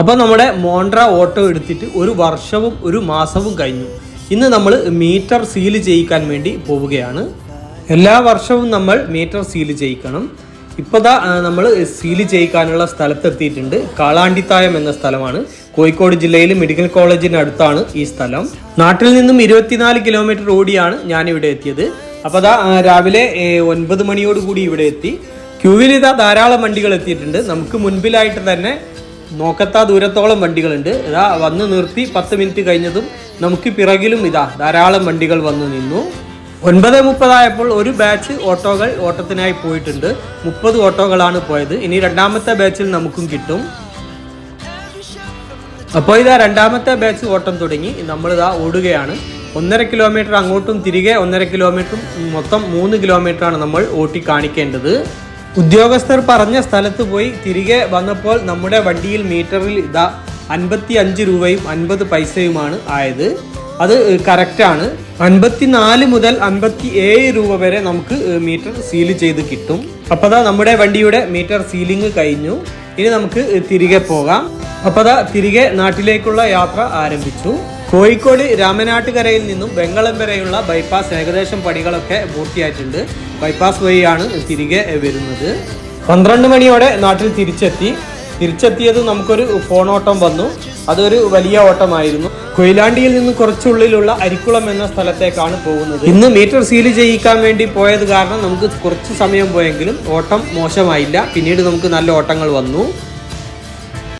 അപ്പോൾ നമ്മുടെ മോണ്ട്ര ഓട്ടോ എടുത്തിട്ട് ഒരു വർഷവും ഒരു മാസവും കഴിഞ്ഞു. ഇന്ന് നമ്മൾ മീറ്റർ സീൽ ചെയ്യിക്കാൻ വേണ്ടി പോവുകയാണ്. എല്ലാ വർഷവും നമ്മൾ മീറ്റർ സീൽ ചെയ്യിക്കണം. ഇപ്പോൾ നമ്മൾ സീൽ ചെയ്യിക്കാനുള്ള സ്ഥലത്തെത്തിയിട്ടുണ്ട്. കാളാണ്ടിത്തായം എന്ന സ്ഥലമാണ്. കോഴിക്കോട് ജില്ലയിൽ മെഡിക്കൽ കോളേജിന് അടുത്താണ് ഈ സ്ഥലം. നാട്ടിൽ നിന്നും ഇരുപത്തിനാല് കിലോമീറ്റർ ഓടിയാണ് ഞാൻ ഇവിടെ എത്തിയത്. അപ്പോൾ ദാ രാവിലെ ഒൻപത് മണിയോടുകൂടി ഇവിടെ എത്തി. ക്യൂവിൽ ഇതാ ധാരാളം വണ്ടികൾ എത്തിയിട്ടുണ്ട്. നമുക്ക് മുൻപിലായിട്ട് തന്നെ നോക്കത്താ ദൂരത്തോളം വണ്ടികളുണ്ട്. ഇതാ വന്ന് നിർത്തി പത്ത് മിനിറ്റ് കഴിഞ്ഞതും നമുക്ക് പിറകിലും ഇതാ ധാരാളം വണ്ടികൾ വന്നു നിന്നു. ഒൻപത് മുപ്പതായപ്പോൾ ഒരു ബാച്ച് ഓട്ടോകൾ ഓട്ടത്തിനായി പോയിട്ടുണ്ട്. മുപ്പത് ഓട്ടോകളാണ് പോയത്. ഇനി രണ്ടാമത്തെ ബാച്ചിൽ നമുക്കും കിട്ടും. അപ്പോൾ ഇതാ രണ്ടാമത്തെ ബാച്ച് ഓട്ടം തുടങ്ങി. നമ്മളിതാ ഓടുകയാണ്. ഒന്നര കിലോമീറ്റർ അങ്ങോട്ടും തിരികെ ഒന്നര കിലോമീറ്ററും മൊത്തം മൂന്ന് കിലോമീറ്ററാണ് നമ്മൾ ഓട്ടി കാണിക്കേണ്ടത്. ഉദ്യോഗസ്ഥർ പറഞ്ഞ സ്ഥലത്ത് പോയി തിരികെ വന്നപ്പോൾ നമ്മുടെ വണ്ടിയിൽ മീറ്ററിൽ ഇതാ അൻപത്തി അഞ്ച് രൂപയും അൻപത് പൈസയുമാണ് ആയത്. അത് കറക്റ്റാണ് അൻപത്തിനാല് മുതൽ അൻപത്തി ഏഴ് രൂപ വരെ നമുക്ക് മീറ്റർ സീൽ ചെയ്ത് കിട്ടും. അപ്പോൾ അതാ നമ്മുടെ വണ്ടിയുടെ മീറ്റർ സീലിംഗ് കഴിഞ്ഞു. ഇനി നമുക്ക് തിരികെ പോകാം. അപ്പോൾ അതാ തിരികെ നാട്ടിലേക്കുള്ള യാത്ര ആരംഭിച്ചു. കോഴിക്കോട് രാമനാട്ടുകരയിൽ നിന്നും വെങ്ങളം വരെയുള്ള ബൈപ്പാസ് ഏകദേശം പണികളൊക്കെ പൂർത്തിയായിട്ടുണ്ട്. ബൈപ്പാസ് വഴിയാണ് തിരികെ വരുന്നത്. പന്ത്രണ്ട് മണിയോടെ നാട്ടിൽ തിരിച്ചെത്തി. തിരിച്ചെത്തിയത് നമുക്കൊരു ഫോൺ ഓട്ടം വന്നു. അതൊരു വലിയ ഓട്ടമായിരുന്നു. കൊയിലാണ്ടിയിൽ നിന്ന് കുറച്ചുള്ളിലുള്ള അരിക്കുളം എന്ന സ്ഥലത്തേക്കാണ് പോകുന്നത്. ഇന്ന് മീറ്റർ സീൽ ചെയ്യിക്കാൻ വേണ്ടി പോയത് കാരണം നമുക്ക് കുറച്ച് സമയം പോയെങ്കിലും ഓട്ടം മോശമായില്ല. പിന്നീട് നമുക്ക് നല്ല ഓട്ടങ്ങൾ വന്നു.